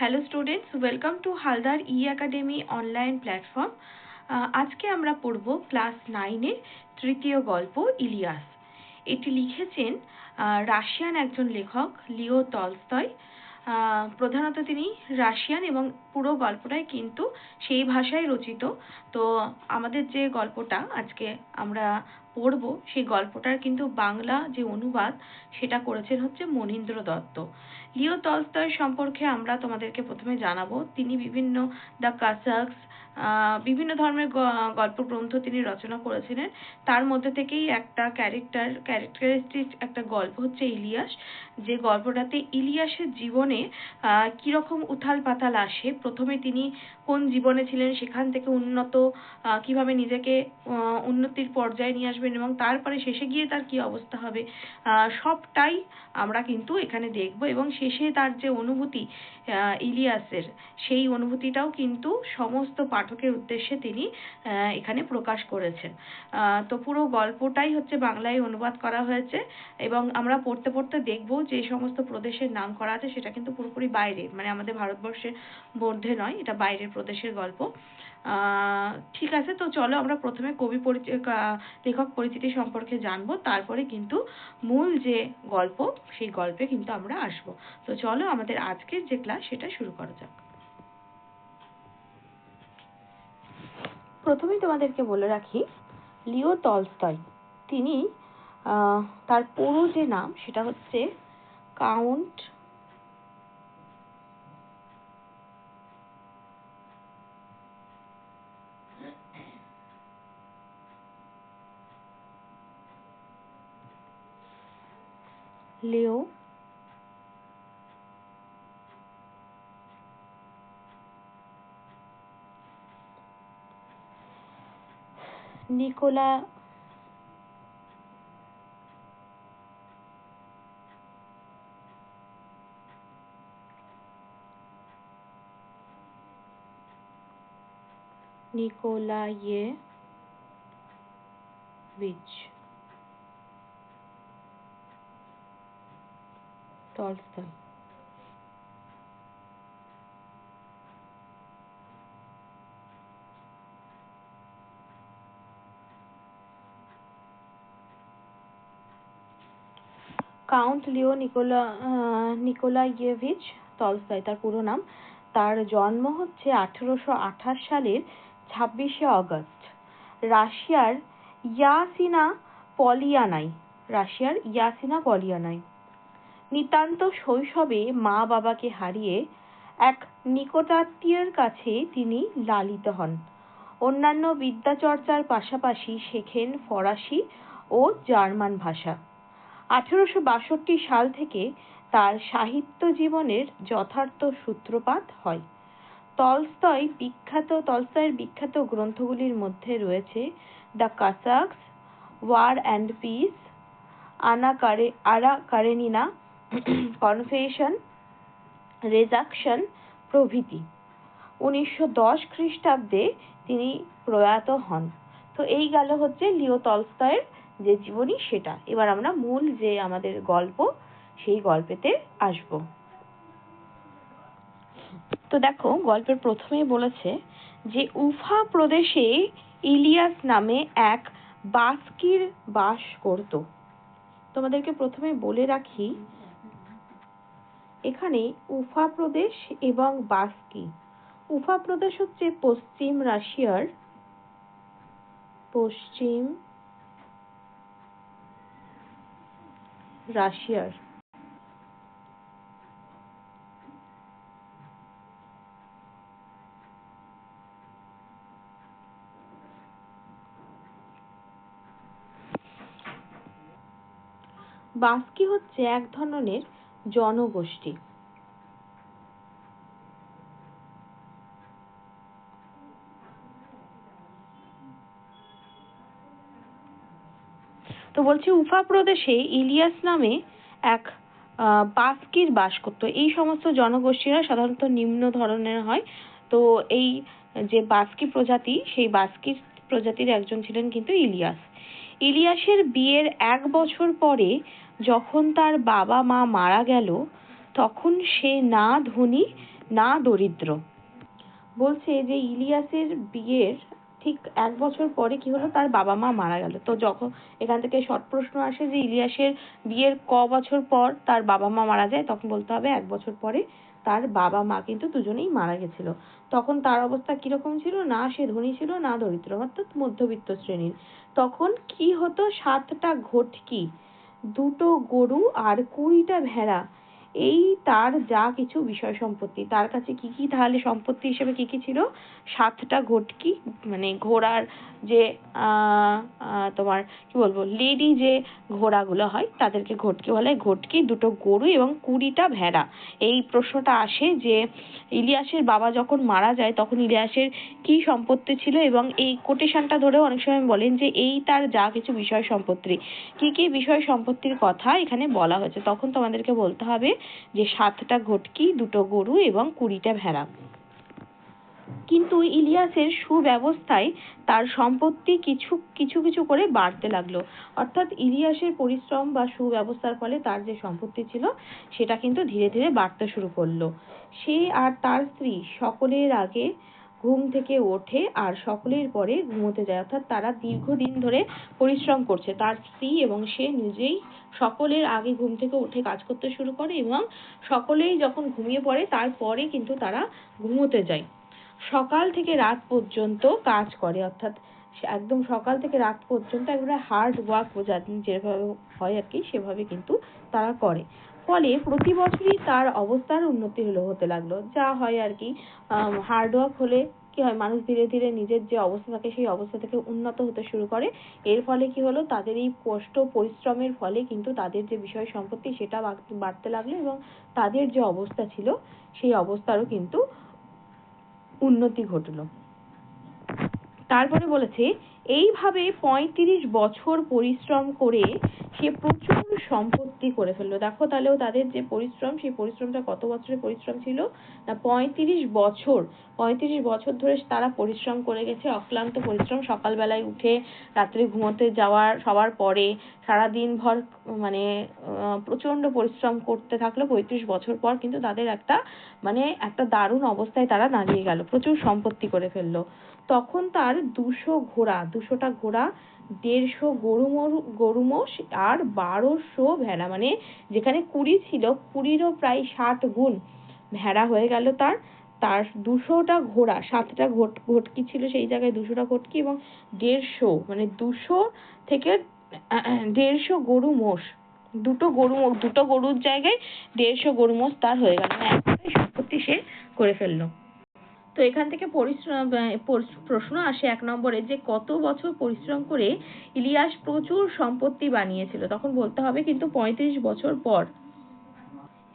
Hello students welcome to Haldar E academy online platform আজকে আমরা পড়ব ক্লাস নাইনের তৃতীয় গল্প ইলিয়াস। এটি লিখেছেন রাশিয়ান একজন লেখক, লিও তলস্তয় প্রধানত তিনি রাশিয়ান এবং পুরো গল্পটাই কিন্তু সেই ভাষায় রচিত। তো আমাদের যে গল্পটা আজকে আমরা পড়ব, সেই গল্পটার কিন্তু বাংলা যে অনুবাদ, সেটা করেছেন হচ্ছে মনীন্দ্র দত্ত। লিও তলস্তয় সম্পর্কে আমরা তোমাদেরকে প্রথমে জানাব, তিনি বিভিন্ন দ্য কাসাকস বিভিন্ন ধরনের গল্প গ্রন্থ তিনি রচনা করেছিলেন। তার মধ্যে থেকেই একটা ক্যারেক্টার, ক্যারেক্টারিস্টিক একটা গল্প হচ্ছে ইলিয়াস, যে গল্পটাতে ইলিয়াসের জীবনে কীরকম উথাল পাতাল আসে, প্রথমে তিনি কোন জীবনে ছিলেন, সেখান থেকে উন্নত কীভাবে নিজেকে উন্নতির পর্যায়ে নিয়ে আসবেন এবং তারপরে শেষে গিয়ে তার কি অবস্থা হবে? সবটাই আমরা কিন্তু এখানে দেখব এবং শেষে তার যে অনুভূতি ইলিয়াসের, সেই অনুভূতিটাও কিন্তু সমস্ত পাঠকের উদ্দেশ্যে তিনি এখানে প্রকাশ করেছেন। তো পুরো গল্পটাই হচ্ছে বাংলায় অনুবাদ করা হয়েছে এবং আমরা পড়তে পড়তে দেখব যে সমস্ত প্রদেশের নাম করা আছে, সেটা কিন্তু পুরোপুরি বাইরে মানে আমাদের ভারতবর্ষের মধ্যে নয়, এটা বাইরের প্রদেশের গল্প। ঠিক আছে, তো চলো আমরা প্রথমে কবি পরিচয় লেখক পরিচিতি সম্পর্কে জানব, তারপরে কিন্তু মূল যে গল্প, সেই গল্পে কিন্তু আমরা আসব। তো চলো আমাদের আজকের যে ক্লাস, সেটা শুরু করা যাক। প্রথমেই তোমাদেরকে বলে রাখি, লিও তলস্তয় তিনি তার পুরো যে নাম, সেটা হচ্ছে count Leo Nikola Nikolaevich Tolstoy count Leo Nikola Nikolayevich Tolstoy তার পুরো নাম। তার জন্ম হচ্ছে আঠেরোশো আঠাশ সালের ছাব্বিশে অগস্ট রাশিয়ার ইয়াসিনা পলিয়ানায় রাশিয়ার ইয়াসিনা পলিয়ানায় নিতান্ত শৈশবে মা বাবাকে হারিয়ে এক নিকটাত্মীয়ের কাছে তিনি লালিত হন। অন্যান্য বিদ্যাচর্চার পাশাপাশি শেখেন ফরাসি ও জার্মান ভাষা। আঠেরোশো বাষট্টি সাল থেকে তার সাহিত্য জীবনের যথার্থ সূত্রপাত হয়। তলস্তয় বিখ্যাত, তলস্তয়ের বিখ্যাত গ্রন্থগুলির মধ্যে রয়েছে the Cossacks, war and peace, Anna Karenina, Ara Karenina confession রেজাকশন প্রভৃতি। উনিশশো দশ খ্রিস্টাব্দে তিনি প্রয়াত হন। তো এই গেল হচ্ছে লিও তলস্তয়ের যে জীবনী সেটা। এবার আমরা মূল যে আমাদের গল্প, সেই গল্পেতে আসব। তো দেখো, গল্পের প্রথমেই বলেছে যে, উফা প্রদেশে ইলিয়াস নামে এক বাস্কির বাস করত। তোমাদেরকে প্রথমে বলে রাখি এখানে উফা প্রদেশ এবং বাস্কি। উফা প্রদেশ হচ্ছে পশ্চিম রাশিয়ার পশ্চিম রাশিয়ার। বাস্কি হচ্ছে এক ধরনের জনগোষ্ঠী। তো বলছি, উফা প্রদেশে ইলিয়াস নামে এক বাস্কির বাস করতো। এই সমস্ত জনগোষ্ঠীরা সাধারণত নিম্ন ধরনের হয়। তো এই যে বাস্কি প্রজাতি, সেই বাস্কি প্রজাতির একজন ছিলেন কিন্তু ইলিয়াস। ইলিয়াসের বিয়ের এক বছর পরে যখন তার বাবা মা মারা গেল, তখন সে না ধনী, না দরিদ্র। বলছে যে ইলিয়াসের বিয়ের ঠিক এক বছর পরে কি হলো? তার বাবা মা মারা গেল। তো যখন এখান থেকে শর্ট প্রশ্ন আসে যে ইলিয়াসের বিয়ের ক বছর পর তার বাবা মা মারা যায়, তখন বলতে হবে এক বছর পরে তার বাবা মা কিন্তু দুজনেই মারা গেছিল। তখন তার অবস্থা কীরকম ছিল? না সে ধনী ছিল, না দরিদ্র, অর্থাৎ মধ্যবিত্ত শ্রেণির। তখন কি হতো? সাতটা ঘটকি, দুটো গরু আর কুড়িটা ভেড়া। এই তার যা কিছু বিষয় সম্পত্তি, তার কাছে কি কি তাহলে সম্পত্তি হিসেবে কি কি ছিল? সাতটা ঘটকি মানে ঘোড়ার যে তোমার কি বলব, লেডি যে ঘোড়াগুলো হয়, তাদেরকে ঘটকি বলে। ঘটকি, দুটো গরু এবং কুড়িটা ভেড়া। এই প্রশ্নটা আসে যে, ইলিয়াসের বাবা যখন মারা যায়, তখন ইলিয়াসের কি সম্পত্তি ছিল? এবং এই কোটেশনটা ধরেও অনেক সময় বলেন যে, এই তার যা কিছু বিষয় সম্পত্তি। কি কি বিষয় সম্পত্তির কথা এখানে বলা হয়েছে? তখন তোমাদেরকে বলতে হবে যে সাতটা ঘটকি, দুটো গরু এবং কুড়িটা ভেড়া। কিন্তু ইলিয়াসের সুব্যবস্থায় তার সম্পত্তি কিছু কিছু কিছু করে বাড়তে লাগল। অর্থাৎ ইলিয়াসের পরিশ্রম বা সুব্যবস্থার ফলে তার যে সম্পত্তি ছিল, সেটা কিন্তু ধীরে ধীরে বাড়তে শুরু করল। সে আর তার স্ত্রী সকলের আগে ঘুম থেকে ওঠে আর সকলের পরে ঘুমোতে যায়। অর্থাৎ তারা দীর্ঘদিন ধরে পরিশ্রম করছে। তার স্ত্রী এবং সে নিজেই সকলের আগে ঘুম থেকে উঠে কাজ করতে শুরু করে এবং সকলেই যখন ঘুমিয়ে পড়ে, তারপরে কিন্তু তারা ঘুমোতে যায়। সকাল থেকে রাত পর্যন্ত কাজ করে, অর্থাৎ একদম সকাল থেকে রাত পর্যন্ত একবারে হার্ড ওয়ার্ক যেভাবে হয় আর কি, সেভাবে কিন্তু তারা করে। ফলে প্রতি বছরই তার অবস্থার উন্নতি হলো, হতে লাগল। যা হয় আর কি হার্ড ওয়ার্ক হলে কি হয়? মানুষ ধীরে ধীরে নিজের যে অবস্থা থাকে, সেই অবস্থা থেকে উন্নত হতে শুরু করে। এর ফলে কি হলো? তাদের এই কষ্ট, পরিশ্রমের ফলে কিন্তু তাদের যে বিষয় সম্পত্তি, সেটা বাড়তে লাগল এবং তাদের যে অবস্থা ছিল, সেই অবস্থারও কিন্তু উন্নতি ঘটলো। তারপরে বলেছে, এইভাবে পঁয়ত্রিশ বছর পরিশ্রম করে সে প্রচুর সম্পত্তি করে ফেলল। দেখো তাহলেও তাদের যে পরিশ্রম, সেই পরিশ্রমটা কত বছরের পরিশ্রম ছিল? না, পঁয়ত্রিশ বছর পঁয়ত্রিশ বছর ধরে তারা পরিশ্রম করে গেছে, অক্লান্ত পরিশ্রম। সকালবেলায় উঠে, রাত্রে ঘুমোতে যাওয়ার, সবার পরে সারাদিন ভর মানে প্রচণ্ড পরিশ্রম করতে থাকল পঁয়ত্রিশ বছর পর, কিন্তু তাদের একটা মানে একটা দারুণ অবস্থায় তারা দাঁড়িয়ে গেল। প্রচুর সম্পত্তি করে ফেলল। তখন তার দুশো ঘোড়া, দুশোটা ঘোড়া, দেড়শো গরু মরু, গরু মোষ আর বারোশো ভেড়া। মানে যেখানে কুড়ি ছিল, কুড়িরও প্রায় ষাট গুণ ভেড়া হয়ে গেল তার। তার দুশোটা ঘোড়া, সাতটা ঘট, ঘটকি ছিল সেই জায়গায় দুশোটা ঘটকি এবং দেড়শো মানে দুশো থেকে দেড়শো গরু মোষ। দুটো গরু দুটো গরুর জায়গায় দেড়শো গরু মোষ তার হয়ে গেল। মানে সম্পত্তি সে করে ফেলল। তো এখান থেকে পরিশ্রম প্রশ্ন আসে এক নম্বরে যে কত বছর পরিশ্রম করে ইলিয়াস প্রচুর সম্পত্তি বানিয়েছিল? তখন বলতে হবে কিন্তু পঁয়ত্রিশ বছর পর।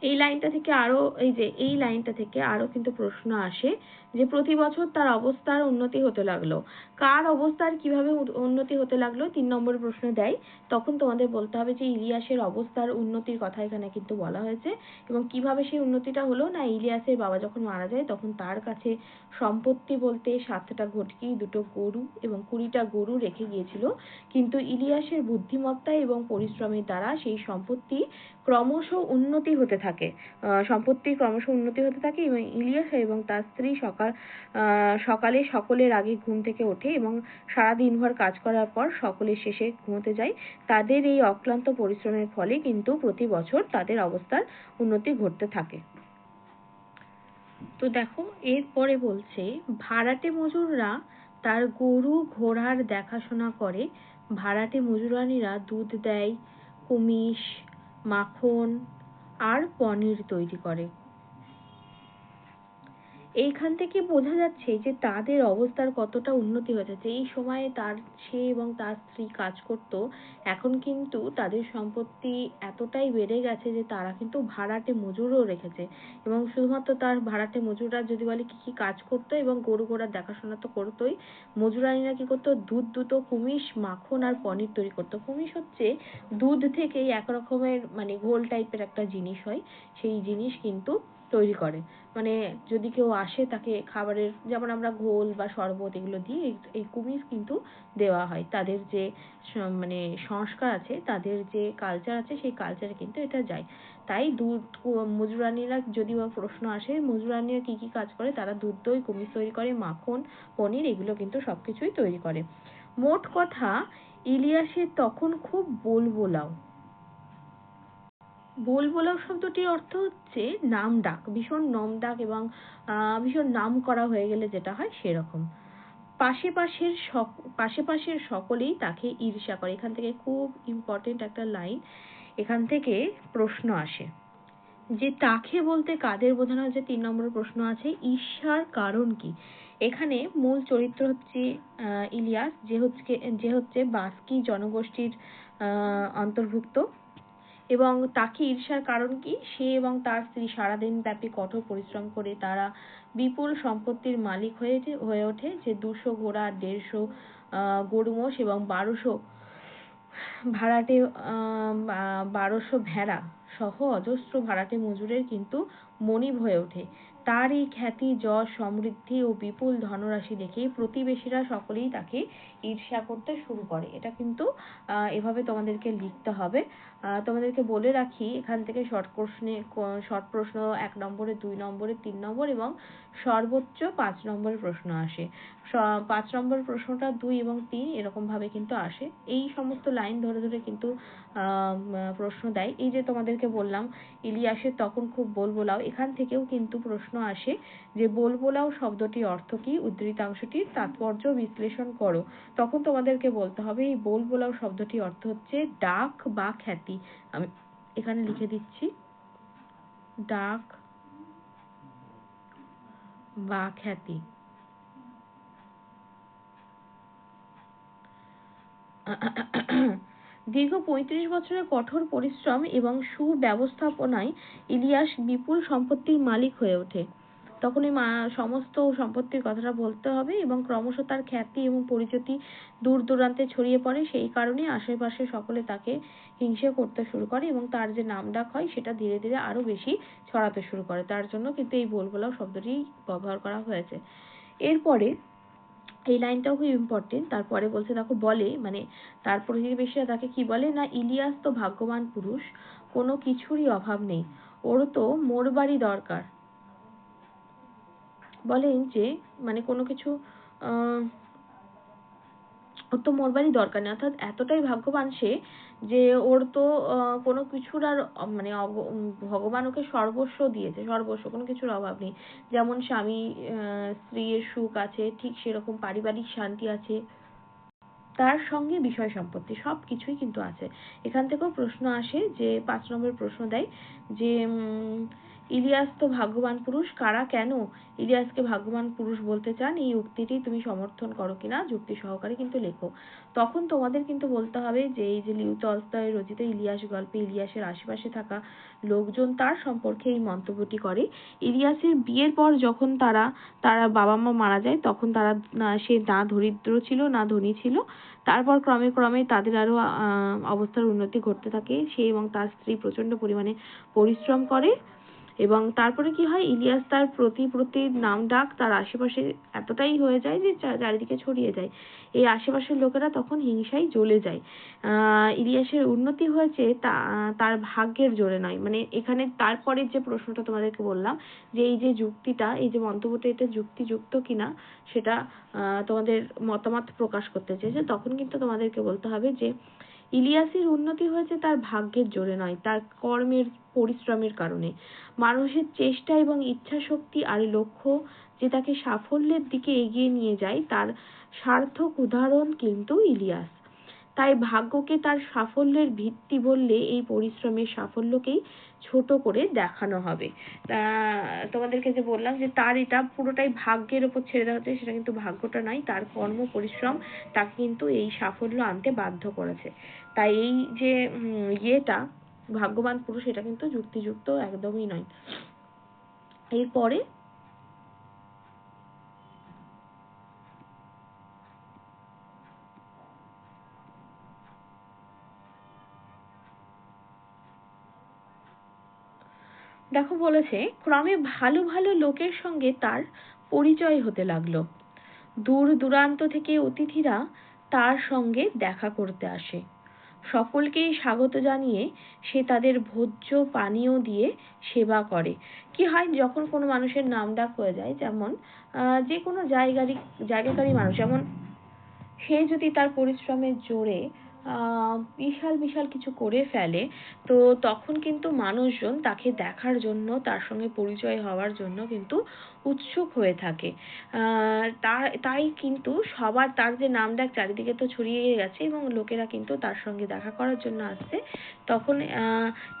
এই লাইনটা থেকে আরও, এই যে এই লাইনটা থেকে আরও কিন্তু প্রশ্ন আসে। যে প্রতি বছর তার অবস্থার উন্নতি হতে লাগল। কার অবস্থার কীভাবে উন্নতি হতে লাগল তিন নম্বর প্রশ্ন দেয়। তখন তোমাদের বলতে হবে যে ইলিয়াসের অবস্থার উন্নতির কথা এখানে কিন্তু বলা হয়েছে এবং কীভাবে সেই উন্নতিটা হলো না ইলিয়াসের বাবা যখন মারা যায় তখন তার কাছে সম্পত্তি বলতে সাতটা ঘটকি, দুটো গরু এবং কুড়িটা গরু রেখে গিয়েছিল। কিন্তু ইলিয়াসের বুদ্ধিমত্তা এবং পরিশ্রমের দ্বারা সেই সম্পত্তি ক্রমশ উন্নতি হতে থাকে। সম্পত্তি ক্রমশ উন্নতি হতে থাকে এবং ইলিয়াস এবং তার স্ত্রী সকাল সকালে সকলের আগে ঘুম থেকে ওঠে এবং সারা দিনভর কাজ করার পর সকলের শেষে ঘুমোতে যায়। তাদের এই অক্লান্ত পরিশ্রমের ফলে কিন্তু প্রতি বছর তাদের অবস্থার উন্নতি ঘটতে থাকে। তো দেখো, এরপরে বলছে, ভাড়াটে মজুররা তার গরু ঘোড়ার দেখাশোনা করে। ভাড়াটে মজুরানিরা দুধ দেয়, কুমিশ, মাখন আর পনির তৈরি করে। এইখান থেকে বোঝা যাচ্ছে যে তাদের অবস্থার কতটা উন্নতি হয়েছে। এই সময়ে তার সে এবং তার স্ত্রী কাজ করত, এখন কিন্তু তাদের সম্পত্তি এতটাই বেড়ে গেছে যে তারা কিন্তু ভাড়াটে মজুরও রেখেছে। এবং শুধুমাত্র তার ভাড়াটে মজুররা যদি বলে কি কি কাজ করতো এবং গরু ঘোড়ার দেখাশোনা তো করতোই, মজুরানিরা কি করতো? দুধ, দুটো কুমিশ, মাখন আর পনির তৈরি করতো। কুমিশ হচ্ছে দুধ থেকেই এক রকমের মানে ঘোল টাইপের একটা জিনিস হয়। সেই জিনিস কিন্তু তৈরি করে। মানে যদি কেউ আসে তাকে খাবারের, যেমন আমরা ঘোল বা শরবত এগুলো দিয়ে এই কুমিজ কিন্তু দেওয়া হয়। তাদের যে মানে সংস্কার আছে, তাদের যে কালচার আছে, সেই কালচারে কিন্তু এটা যায়। তাই দুধ মজুরানিরা যদি বা প্রশ্ন আসে, মজুরানিরা কী কী কাজ করে? তারা দুধ দই কুমিজ তৈরি করে, মাখন, পনির এগুলো কিন্তু সব কিছুই তৈরি করে। মোট কথা, ইলিয়াসের তখন খুব বোলবোলাও। বোলবোলাও শব্দটির অর্থ হচ্ছে নাম ডাক, ভীষণ নম ডাক এবং ভীষণ নাম করা হয়ে গেলে যেটা হয় সেরকম। পাশে পাশের পাশে পাশের সকলেই তাকে ঈর্ষা করে। এখান থেকে খুব ইম্পর্টেন্ট একটা লাইন এখান থেকে প্রশ্ন আসে। যে তাকে বলতে কাদের বোঝানো হচ্ছে তিন নম্বর প্রশ্ন আছে, ঈর্ষার কারণ কি? এখানে মূল চরিত্র হচ্ছে ইলিয়াস, যে হচ্ছে যে হচ্ছে বাস্কি জনগোষ্ঠীর অন্তর্ভুক্ত। এবং তাকে ঈর্ষার কারণ কি? সে এবং তার স্ত্রী সারাদিন ব্যাপী কঠোর পরিশ্রম করে তারা বিপুল সম্পত্তির মালিক হয়ে হয়ে ওঠে। যে দুশো ঘোড়া, দেড়শো গরু, মোষ এবং বারোশো ভাড়াটে বারোশো ভেড়া সহ অজস্র ভাড়াটে মজুরের কিন্তু মনিব হয়ে ওঠে। তার এই খ্যাতি, যশ, সমৃদ্ধি ও বিপুল ধনরাশি দেখে প্রতিবেশীরা সকলেই তাকে ঈর্ষা করতে শুরু করে। এটা কিন্তু এভাবে তোমাদেরকে লিখতে হবে। তোমাদেরকে বলে রাখি, এখান থেকে শর্ট প্রশ্নে শর্ট প্রশ্ন এক নম্বরে, দুই নম্বরে, তিন নম্বর এবং সর্বোচ্চ পাঁচ নম্বরের প্রশ্ন আসে। পাঁচ নম্বর প্রশ্নটা দুই এবং তিন এরকম ভাবে কিন্তু আসে। এই সমস্ত লাইন ধরে ধরে কিন্তু প্রশ্ন দেয়। এই যে তোমাদেরকে বললাম, ইলিয়াসের তখন খুব বলবোলাও, এখান থেকেও কিন্তু প্রশ্ন আসে যে বলবোলাও শব্দটির অর্থ কি? উদ্ধৃতাংশটির তাৎপর্য বিশ্লেষণ করো। তখন তোমাদেরকে বলতে হবে, এই বলবোলাও শব্দটির অর্থ হচ্ছে ডাক বা খ্যাতি। আমি এখানে লিখে দিচ্ছি, ডাক বা খ্যাতি। দীর্ঘ পঁয়ত্রিশ বছরের কঠোর পরিশ্রম এবং সুব্যবস্থাপনায় ইলিয়াস বিপুল সম্পত্তির মালিক হয়ে ওঠে। তখন মা সমস্ত সম্পত্তির কথাটা বলতে হবে এবং ক্রমশ তার খ্যাতি এবং পরিচিতি দূর দূরান্তে ছড়িয়ে পড়ে। সেই কারণে আশেপাশে সকলে তাকে হিংসে করতে শুরু করে এবং তার যে নাম ডাক হয় সেটা ধীরে ধীরে আরও বেশি ছড়াতে শুরু করে। তার জন্য কিন্তু এই বলবলাও শব্দটি ব্যবহার করা হয়েছে। এরপরে এই লাইনটাও খুব ইম্পর্টেন্ট তারপরে বলছে, দেখো, বলে। মানে তার প্রতিবেশীরা তাকে কি বলে? না, ইলিয়াস তো ভাগ্যবান পুরুষ, কোনো কিছুরই অভাব নেই। ওর তো মোর বাড়ি দরকার। বলেন যে মানে কোনো কিছু ওর তো মরবারই দরকার নেই। অর্থাৎ এতটাই ভাগ্যবান সে যে ওর তো কোনো কিছুর আর মানে ভগবান ওকে সর্বস্ব দিয়েছে, সর্বস্ব, কোনো কিছুর অভাব নেই। যেমন স্বামী স্ত্রীর সুখ আছে, ঠিক সেরকম পারিবারিক শান্তি আছে। তার সঙ্গে বিষয় সম্পত্তি, সব কিছুই কিন্তু আছে। এখান থেকেও প্রশ্ন আসে যে, পাঁচ নম্বর প্রশ্ন দেয় যে ইলিয়াস তো ভাগ্যবান পুরুষ, কারা, কেন ইলিয়াসকে ভাগ্যবান পুরুষ বলতে চান? এই উক্তিটি তুমি সমর্থন করো কিনা? যুক্তি সহকারে কিন্তু লেখো। তখন তোমাদের কিন্তু বলতে হবে যে, এই যে লিউ টলস্টয় রচিত ইলিয়াস গল্পে ইলিয়াসের আশেপাশে থাকা লোকজন তার সম্পর্কে এই মন্তব্যটি করে। ইলিয়াসের বিয়ের পর যখন তারা তারা বাবা মা মারা যায়, তখন তারা সে না দরিদ্র ছিল, না ধনী ছিল। তারপর ক্রমে ক্রমে তাদের আরও অবস্থার উন্নতি ঘটতে থাকে। সে এবং তার স্ত্রী প্রচণ্ড পরিমাণে পরিশ্রম করে। এবং তারপরে কি হয়, ইলিয়াস তার প্রতি প্রতি নাম ডাক তার আশেপাশে এতটাই হয়ে যায় যে চারিদিকে ছড়িয়ে যায়। এই আশেপাশের লোকেরা তখন হিংসায় জ্বলে যায়। ইলিয়াসের উন্নতি হয়েছে তা তার ভাগ্যের জোরে নয়। মানে এখানে তারপরে যে প্রশ্নটা তোমাদেরকে বললাম, যে এই যে যুক্তিটা, এই যে মন্তব্যটা, এটা যুক্তিযুক্ত কিনা, সেটা তোমাদের মতামত প্রকাশ করতে চেয়েছে। তখন কিন্তু তোমাদেরকে বলতে হবে যে ইলিয়াসের উন্নতি হয়েছে তার ভাগ্যের জোরে নয়, তার কর্মের পরিশ্রমের কারণে। মানুষের চেষ্টা এবং ইচ্ছা শক্তি আর লক্ষ্য যে তাকে সাফল্যের দিকে এগিয়ে নিয়ে যায়, তার সার্থক উদাহরণ কিন্তু ইলিয়াস। তাই ভাগ্যকে তার সাফল্যের ভিত্তি বললে এই পরিশ্রমের সাফল্যকেই ছোট করে দেখানো হবে। তা তোমাদেরকে যে বললাম যে তার এটা পুরোটাই ভাগ্যের ওপর ছেড়ে দেওয়া হচ্ছে, সেটা কিন্তু ভাগ্যটা নয়, তার কর্ম, পরিশ্রম তাকে কিন্তু এই সাফল্য আনতে বাধ্য করেছে। তাই এই যে ইয়েটা, ভাগ্যবান পুরুষ, এটা কিন্তু যুক্তিযুক্ত একদমই নয়। এরপরে দেখো বলেছে, ক্রমে ভালো ভালো লোকের সঙ্গে তার পরিচয় হতে লাগল। দূর দূরান্ত থেকে অতিথিরা তার সঙ্গে দেখা করতে আসে। সকলকেই স্বাগত জানিয়ে সে তাদের ভোজ্য পানীয় দিয়ে সেবা করে। কি হয়, যখন কোনো মানুষের নাম ডাক হয়ে যায়, যেমন যে কোনো জায়গারই, জায়গাকারী মানুষ, যেমন সে যদি তার পরিশ্রমের জোরে বিশাল বিশাল কিছু করে ফেলে। তো তখন কিন্তু মানুষজন তাকে দেখার জন্য, তার সঙ্গে পরিচয় হওয়ার জন্য কিন্তু উৎসুক হয়ে থাকে। আহ তাই কিন্তু সবার, তার যে নাম ডাক চারিদিকে তো ছড়িয়ে গেছে এবং লোকেরা কিন্তু তার সঙ্গে দেখা করার জন্য আসছে। তখন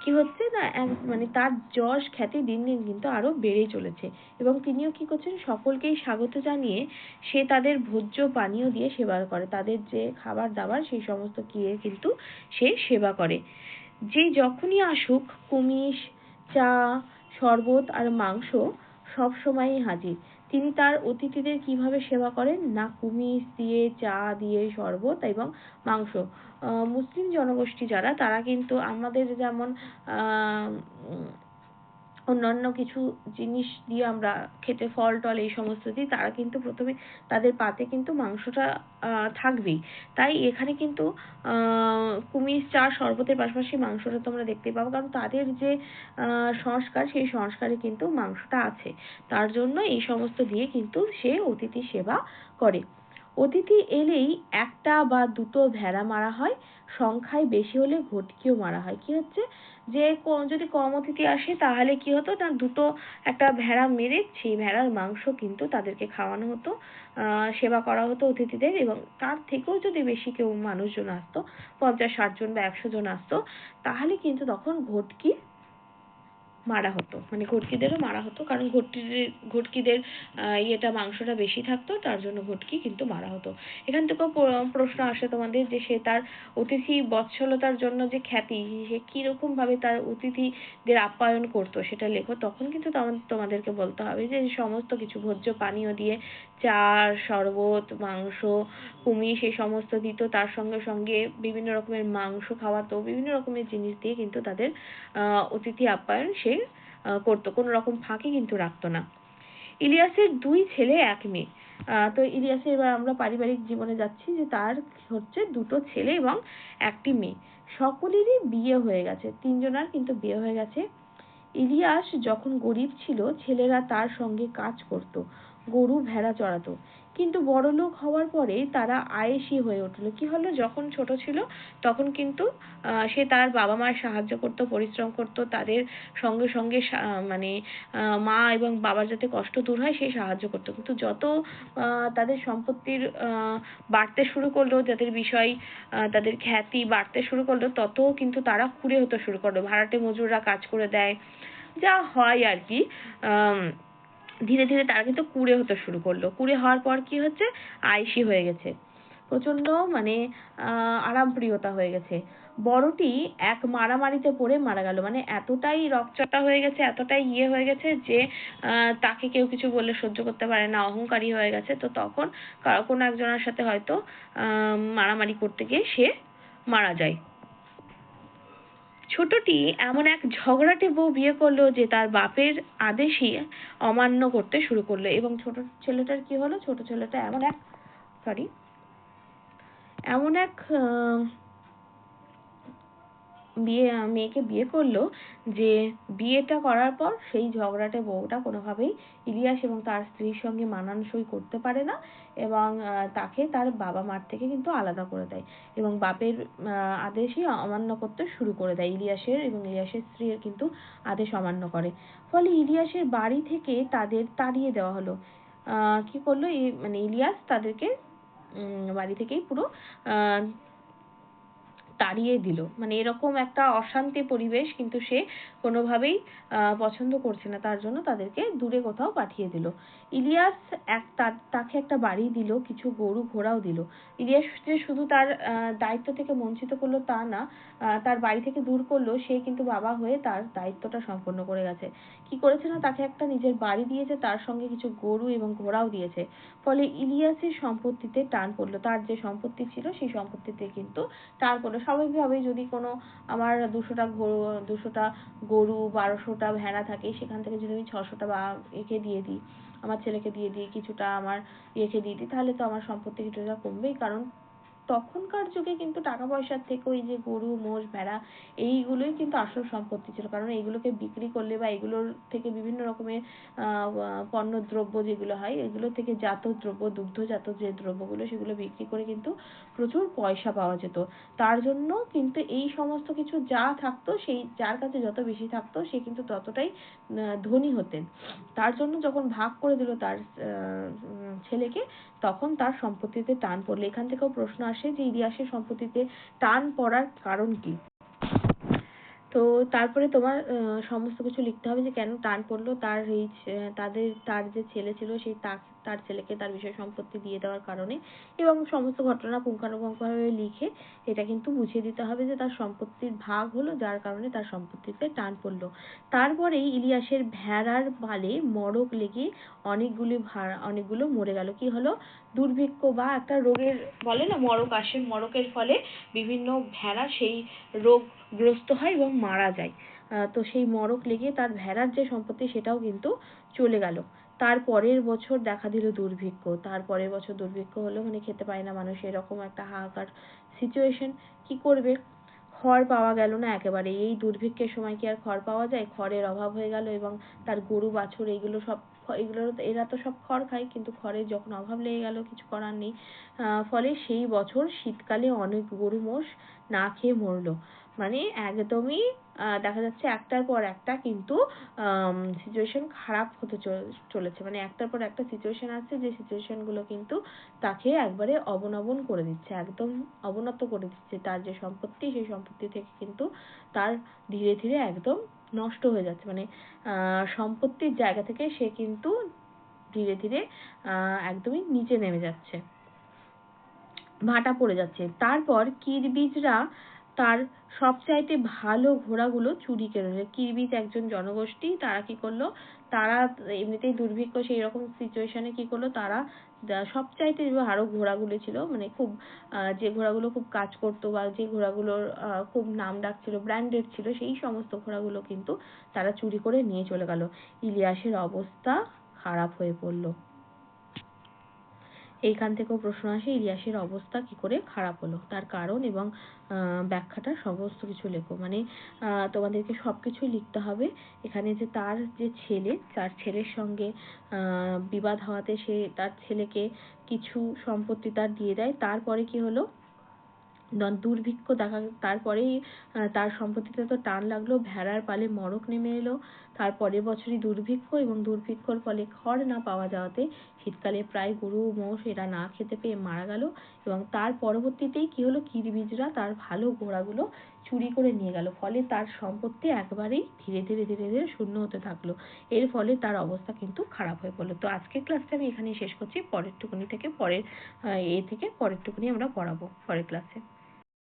কি হচ্ছে না, এক মানে তার যশ খ্যাতি দিন দিন কিন্তু আরও বেড়েই চলেছে এবং তিনিও কি করছেন, সকলকেই স্বাগত জানিয়ে সে তাদের ভোজ্য পানীয় দিয়ে সেবা করে। তাদের যে খাবার দাবার সেই সমস্ত দিয়ে কিন্তু সে সেবা করে। যে যখনই আসুক, কুমিশ, চা, শরবত আর মাংস সব সময়ই হাজির। তিনি তার অতিথিদের কীভাবে সেবা করেন? না কুমিশ দিয়ে চা দিয়ে শরবত এবং মাংস। মুসলিম জনগোষ্ঠী যারা, তারা কিন্তু আমাদের যেমন অন্যান্য কিছু জিনিস দিয়ে আমরা খেতে ফল টল এই সমস্ত দিই তারা কিন্তু প্রথমে তাদের পাতে কিন্তু মাংসটা থাকবেই। তাই এখানে কিন্তু কুমির চা শরবতের পাশাপাশি মাংসটা তোমরা দেখতে পাবো। কারণ তাদের যে সংস্কার, সেই সংস্কারে কিন্তু মাংসটা আছে। তার জন্য এই সমস্ত দিয়ে কিন্তু সে অতিথি সেবা করে। অতিথি এলেই একটা বা দুটো ভেড়া মারা হয়, সংখ্যায় বেশি হলে ঘটকিও মারা হয়। কি হচ্ছে? যে যদি কম অতিথি আসে, তাহলে কি হতো? না, দুটো একটা ভেড়া মেরে সেই ভেড়ার মাংস কিন্তু তাদেরকে খাওয়ানো হতো সেবা করা হতো অতিথিদের এবং তার থেকেও যদি বেশি কেউ মানুষজন আসতো, পঞ্চাশ, ষাট জন বা একশো জন আসতো, তাহলে কিন্তু তখন ঘটকি মারা হতো। মানে ঘটকিদেরও মারা হতো, কারণ ঘটকিদের ঘটকিদের ইয়েটা, মাংসটা বেশি থাকতো, তার জন্য ঘটকি কিন্তু মারা হতো। এখান থেকেও প্রশ্ন আসে তোমাদের যে সে তার অতিথি বৎসলতার জন্য যে খ্যাতি, সে কীরকম ভাবে তার অতিথিদের আপ্যায়ন করতো সেটা লেখো। তখন কিন্তু তোমাদেরকে বলতে হবে যে সমস্ত কিছু, ভোজ্য পানীয় দিয়ে চা শরবত, মাংস কুমির সেই সমস্ত দিত। তার সঙ্গে সঙ্গে বিভিন্ন রকমের মাংস খাওয়াতো, বিভিন্ন রকমের জিনিস দিয়ে কিন্তু তাদের অতিথি আপ্যায়ন সে করতো। কোনো রকম ফাঁকি কিন্তু রাখতো না। ইলিয়াসের দুই ছেলে, এক মেয়ে। তো ইলিয়াসের এবার আমরা পারিবারিক জীবনে যাচ্ছি যে তার হচ্ছে দুটো ছেলে এবং একটি মেয়ে। সকলেরই বিয়ে হয়ে গেছে। তিনজনার কিন্তু বিয়ে হয়ে গেছে। ইলিয়াস যখন গরিব ছিল, ছেলেরা তার সঙ্গে কাজ করত। গরু ভেড়া চড়াতো। কিন্তু বড়লোক হওয়ার পরে তারা আয়েসি হয়ে উঠল। কি হলো? যখন ছোট ছিল, তখন কিন্তু সে তার বাবা মায়ের সাহায্য করতো, পরিশ্রম করতো, তাদের সঙ্গে সঙ্গে মানে মা এবং বাবার যাতে কষ্ট দূর হয় সেই সাহায্য করতো। কিন্তু যত তাদের সম্পত্তির বাড়তে শুরু করল, যাদের বিষয় তাদের খ্যাতি বাড়তে শুরু করল, তত কিন্তু তারা কুঁড়ে হতে শুরু করল। ভাড়াটে মজুররা কাজ করে দেয়। যা হয় আর কি আহ ধীরে ধীরে তারা কিন্তু কুঁড়ে হতে শুরু করল। কুঁড়ে হওয়ার পর কি হচ্ছে? আইসি হয়ে গেছে। প্রচণ্ড মানে আহ, আরামপ্রিয়তা হয়ে গেছে। বড়টি এক মারামারিতে পড়ে মারা গেল। মানে এতটাই রকচটা হয়ে গেছে, এতটাই ইয়ে হয়ে গেছে যে, আহ, তাকে কেউ কিছু বললে সহ্য করতে পারে না, অহংকারী হয়ে গেছে। তো তখন কোনো একজনের সাথে হয়তো, আহ, মারামারি করতে গিয়ে সে মারা যায়। ছোটটি এমন এক ঝগড়াটে বউ বিয়ে করল যে তার বাপের আদেশই অমান্য করতে শুরু করল এবং ছোট ছেলেটার কি হলো? ছোট ছেলেটা এমন এক সরি এমন এক বিয়ে, মেয়েকে বিয়ে করল যে বিয়েটা করার পর সেই ঝগড়াটে বউটা কোনোভাবেই ইলিয়াস এবং তার স্ত্রীর সঙ্গে মানানসই করতে পারে না এবং তাকে তার বাবা মার থেকে কিন্তু আলাদা করে দেয় এবং বাপের আদেশই অমান্য করতে শুরু করে দেয়। ইলিয়াসের এবং ইলিয়াসের স্ত্রীর কিন্তু আদেশ অমান্য করে। ফলে ইলিয়াসের বাড়ি থেকে তাদের তাড়িয়ে দেওয়া হলো। কি করল মানে ইলিয়াস তাদেরকে বাড়ি থেকেই পুরো তাড়িয়ে দিল। মানে এরকম একটা অশান্তি পরিবেশ কিন্তু সে কোনোভাবেই পছন্দ করছে না। তার জন্য তাদেরকে দূরে কোথাও পাঠিয়ে দিল। ইলিয়াস এক তাকে একটা বাড়ি দিল, কিছু গরু ঘোড়াও দিল। ইলিয়াস যে শুধু তার দায়িত্ব থেকে বঞ্চিত করল তা না তার বাড়ি থেকে দূর করল, সে কিন্তু বাবা হয়ে তার দায়িত্বটা সম্পন্ন করে গেছে। কি করেছে না তাকে একটা নিজের বাড়ি দিয়েছে, তার সঙ্গে কিছু গরু এবং ঘোড়াও দিয়েছে। ফলে ইলিয়াসের সম্পত্তিতে টান পড়ল। তার যে সম্পত্তি ছিল, সেই সম্পত্তিতে কিন্তু টান পড়ল। স্বাভাবিকভাবেই যদি কোনো আমার দুশোটা গরু দুশোটা গরু বারোশোটা ভেড়া থাকে, সেখান থেকে যদি আমি ছশোটা বা একে দিয়ে দিই, আমার ছেলেকে দিয়ে দিই, কিছুটা আমার ইয়েকে দিয়ে দিই, তাহলে তো আমার সম্পত্তি কিছুটা কমবেই। কারণ তখনকার যুগে কিন্তু টাকা পয়সার থেকে ওই যে গরু, মোষ, ভেড়া, এইগুলোই কিন্তু আসল সম্পত্তি ছিল। কারণ এইগুলোকে বিক্রি করলে বা এগুলোর থেকে বিভিন্ন রকমের পণ্য দ্রব্য যেগুলো হয়, এগুলো থেকে জাত দ্রব্য দুগ্ধজাত যে দ্রব্যগুলো সেগুলো বিক্রি করে কিন্তু প্রচুর পয়সা পাওয়া যেত। তার জন্য কিন্তু এই সমস্ত কিছু যা থাকতো, সেই যার কাছে যত বেশি থাকতো, সে কিন্তু ততটাই ধনী হতেন। তার জন্য যখন ভাগ করে দিল তার ছেলেকে, তখন তার সম্পত্তিতে টান পড়ল। এখান থেকেও প্রশ্ন আসে যে ইলিয়াসের সম্পত্তিতে টান পড়ার কারণ কি? তো তারপরে তোমার সমস্ত কিছু লিখতে হবে যে কেন টান পড়ল? তার এই তাদের, তার যে ছেলে ছিল, সেই তার ছেলেকে তার বিষয় সম্পত্তি দিয়ে দেওয়ার কারণে এবং সমস্ত ঘটনা পুঙ্খানুপুঙ্খভাবে লিখে এটা কিন্তু বুঝিয়ে দিতে হবে যে তার সম্পত্তির ভাগ হলো, যার কারণে তার সম্পত্তিতে টান পড়ল। তারপরেই ইলিয়াসের ভেড়ার পালে মড়ক লেগে অনেকগুলি অনেকগুলো মরে গেল। কি হলো? দুর্ভিক্ষ বা একটা রোগের, বলে না, মড়ক আসে। মড়কের ফলে বিভিন্ন ভেড়া সেই রোগগ্রস্ত হয় এবং মারা যায়। তো সেই মড়ক লেগে তার ভেড়ার যে সম্পত্তি সেটাও কিন্তু চলে গেল। তার পরের বছর দেখা দিল দুর্ভিক্ষ। তার পরের বছর দুর্ভিক্ষ হলো মানে খেতে পায় না মানুষ, এরকম একটা হাহাকার সিচুয়েশন কি করবে? খড় পাওয়া গেল না একেবারে। এই দুর্ভিক্ষের সময় কি আর খড় পাওয়া যায়? খড়ের অভাব হয়ে গেল এবং তার গরু, বাছুর এইগুলো সব এগুলো এরা তো সব খড় খায়, কিন্তু খড়ের যখন অভাব লেগে গেল, কিছু করার নেই। ফলে সেই বছর শীতকালে অনেক গরু মোষ না খেয়ে মরলো। মানে একদমই দেখা যাচ্ছে একটার পর একটা কিন্তু সিচুয়েশন খারাপ হতে চলেছে। মানে একটার পর একটা সিচুয়েশন আসছে যে সিচুয়েশনগুলো কিন্তু তাকে একবারে অবনবন করে দিচ্ছে, একদম অবনত করে দিচ্ছে। তার যে সম্পত্তি, সেই সম্পত্তি থেকে কিন্তু তার ধীরে ধীরে একদম নষ্ট হয়ে যাচ্ছে। মানে সম্পত্তির জায়গা থেকে সে কিন্তু ধীরে ধীরে একদমই নিচে নেমে যাচ্ছে। ভাটা পড়ে যাচ্ছে। তারপর কিরবিজরা তার সবচাইতে ভালো ঘোড়াগুলো চুরি করে নিল কিরবিজ একজন জনগোষ্ঠী, তারা কি করল? তারা এমনিতেই দুর্ভিক্ষ সেই রকম সিচুয়েশনে কি করল? তারা সবচাইতে ভালো ঘোড়াগুলো ছিল মানে খুব যে ঘোড়াগুলো খুব কাজ করতো বা যে ঘোড়াগুলোর খুব নাম ডাক ছিল ব্র্যান্ডেড ছিল, সেই সমস্ত ঘোড়াগুলো কিন্তু তারা চুরি করে নিয়ে চলে গেল। ইলিয়াসের অবস্থা খারাপ হয়ে পড়ল। এইখান থেকেও প্রশ্ন আসে, ইলিয়াসের অবস্থা কি করে খারাপ হলো? তার কারণ এবং ব্যাখ্যাটা সমস্ত কিছু লেখো। মানে তোমাদেরকে সব কিছুই লিখতে হবে। এখানে যে তার যে ছেলে, তার ছেলের সঙ্গে বিবাদ হওয়াতে সে তার ছেলেকে কিছু সম্পত্তি তার দিয়ে দেয়। তারপরে কি হলো? দুর্ভিক্ষ দেখা তারপরেই তার সম্পত্তিতে তো টান লাগল, ভেড়ার পালে মড়ক নেমে এলো। তার পরের বছরই দুর্ভিক্ষ এবং দুর্ভিক্ষর ফলে খড় না পাওয়া যাওয়াতে শীতকালে প্রায় গরু মোষ এরা না খেতে পেয়ে মারা গেল এবং তার পরবর্তীতেই কি হলো? কিরবিজরা তার ভালো ঘোড়াগুলো চুরি করে নিয়ে গেল। ফলে তার সম্পত্তি একবারেই ধীরে ধীরে ধীরে ধীরে শূন্য হতে থাকল। এর ফলে তার অবস্থা কিন্তু খারাপ হয়ে পড়ল। তো আজকের ক্লাসটা আমি এখানেই শেষ করছি। পরের টুকুনি থেকে পরের এ থেকে পরের টুকুনি আমরা পড়াবো পরের ক্লাসে